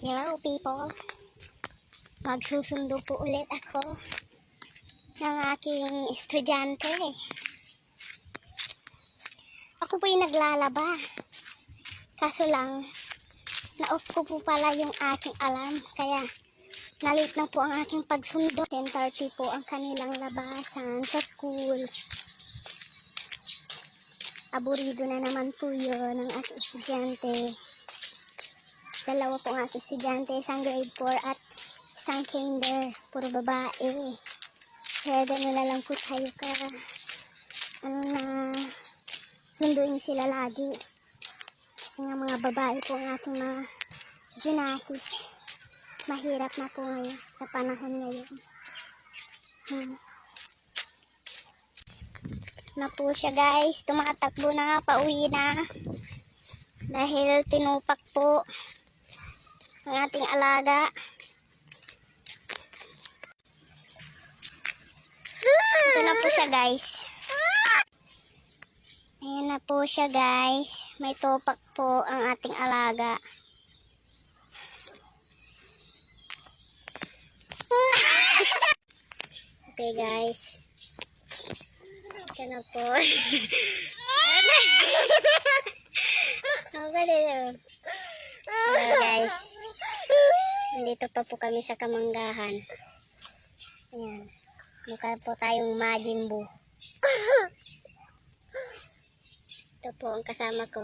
Hello people. Magsusundo po ulit ako ng aking estudyante. Ako po yung naglalaba. Kaso lang, na-off ko po pala yung aking alarm. Kaya, nalit na po ang aking pagsundo. 10.30 po ang kanilang labasan sa school. Aburido na naman po yun ng aking estudyante. Dalawa po aking estudyante, isang grade 4 at isang kinder. Puro babae. Kaya gano'n na lang po tayo ka. Ano na, sunduin sila lagi. Kasi nga mga babae po ang ating mga junakis. Mahirap na po ngayon sa panahon ngayon. Hmm. Na po siya guys. Tumatakbo na nga, pauwi na. Dahil tinupak po ang ating alaga. Ito na po siya guys. Ayan na po siya guys. May topak po ang ating alaga. Okay guys. Ito na po. Okay na. Hello guys. Nandito pa po kami sa Kamanggahan. Ayan. Mukha po tayong Majin Buu. Ito po ang kasama ko.